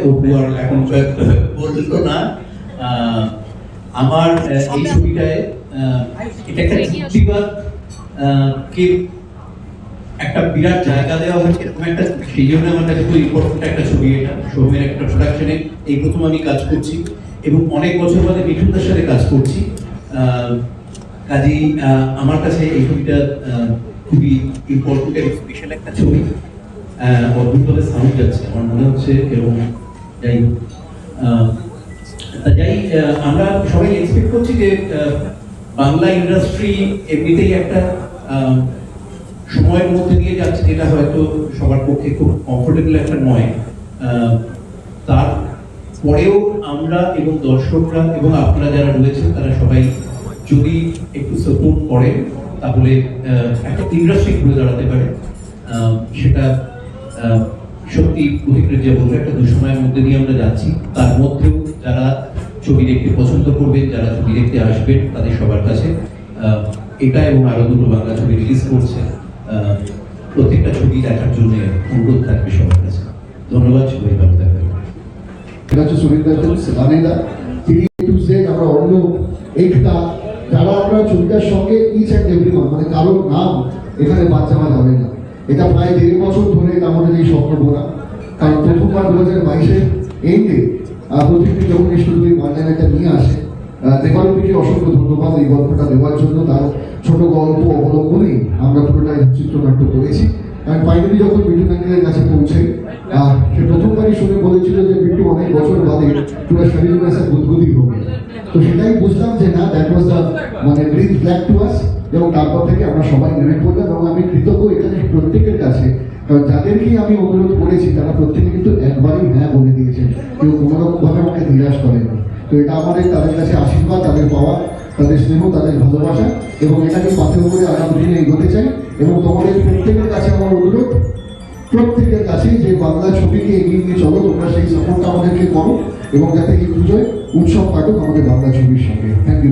অপু আর এখন বলতো না আমার এই ছবিটায় এটা একটা যুক্তিবাদ কে একটা বিরাট জায়গা দেওয়া হয়েছে এরকম একটা সেই জন্য আমার কাছে খুব ইম্পর্টেন্ট একটা ছবি এটা সৌমের একটা প্রোডাকশনে এই প্রথম আমি কাজ করছি এবং অনেক বছর বাদে মিঠুনদার সাথে কাজ করছি। আহ, কাজেই আহ, আমার কাছে এই ছবিটা আহ, খুবই ইম্পর্টেন্ট স্পেশাল একটা ছবি। আহ, অদ্ভুতভাবে সাউন্ড যাচ্ছে। আমার মনে হচ্ছে এবং যাই হোক যাই আমরা সবাই এক্সপেক্ট করছি যে বাংলা ইন্ডাস্ট্রি এমনিতেই একটা সময়ের মধ্যে দিয়ে যাচ্ছে, যেটা হয়তো সবার পক্ষে খুব কমফোর্টেবল একটা নয়। তার পরেও আমরা এবং দর্শকরা এবং আপনারা যারা রয়েছেন, তারা সবাই যদি একটু সাপোর্ট করেন তাহলে একটা ইন্ডাস্ট্রি ঘুরে দাঁড়াতে পারে। সেটা সত্যি প্রতিক্রিয়া যে বলব, একটা দুঃসময়ের মধ্যে দিয়ে আমরা যাচ্ছি। তার মধ্যেও যারা ছবি দেখতে পছন্দ করবেন যারা ছবি দেখতে আসবেন, তাদের সবার কাছে এটা এবং আরও দুটো বাংলা ছবি রিলিজ করছে প্রত্যেকটা ছবি দেখার জন্য অনুরোধ থাকবে সবার কাছে। ধন্যবাদ, সবাই ভালো থাকবেন। দত্ত তিনি টু আমরা অন্য যারা আমরা ছবিটার সঙ্গে ইচ অ্যান্ড এভরিওয়ান মানে কারোর নাম এখানে বাদ যাওয়া যাবে না। এটা প্রায় দেড় বছর ধরে আমাদের এই স্বপ্ন বোনা। কারণ প্রথমবার দু হাজার বাইশের এন্ডে প্রতিটি যখন এই এটা নিয়ে আসে। দেবারুদিকে অসংখ্য ধন্যবাদ এই গল্পটা দেওয়ার জন্য। তার ছোট গল্প অবলম্বনেই আমরা পুরোটাই চিত্রনাট্য করেছি। আর ফাইনালি যখন বিটু ম্যাঙ্গেলের কাছে পৌঁছে সে প্রথমবারই শুনে বলেছিল যে বিট্টু অনেক বছর বাদে পুরো শরীর মেসে বুদবুদি হবে। তো সেটাই বুঝলাম যে না দ্যাট ওয়াজ দ্য মানে গ্রিন ফ্ল্যাগ টু আস এবং তারপর থেকে আমরা সবাই নেমে পড়লাম এবং আমি কৃতজ্ঞ এখানে প্রত্যেকের কাছে। কারণ যাদেরকেই আমি অনুরোধ করেছি, তারা প্রত্যেকে কিন্তু একবারই হ্যাঁ বলে দিয়েছেন। কেউ কোনো রকমভাবে আমাকে নিরাশ করেনি। তো এটা আমাদের, তাদের কাছে আশীর্বাদ, তাদের পাওয়া, তাদের স্নেহ, তাদের ভালোবাসা, এবং এটাকে পাথর করে আগামী দিনে এগোতে চাই। এবং তোমাদের প্রত্যেকের কাছে আমার অনুরোধ প্রত্যেকের কাছে যে বাংলা ছবিকে এগিয়ে নিয়ে চলো, তোমরা সেই সাপোর্টটা আমাদেরকে করো এবং যাতে এই পুজোয় উৎসব কাটুক আমাদের বাংলা ছবির সঙ্গে। Thank you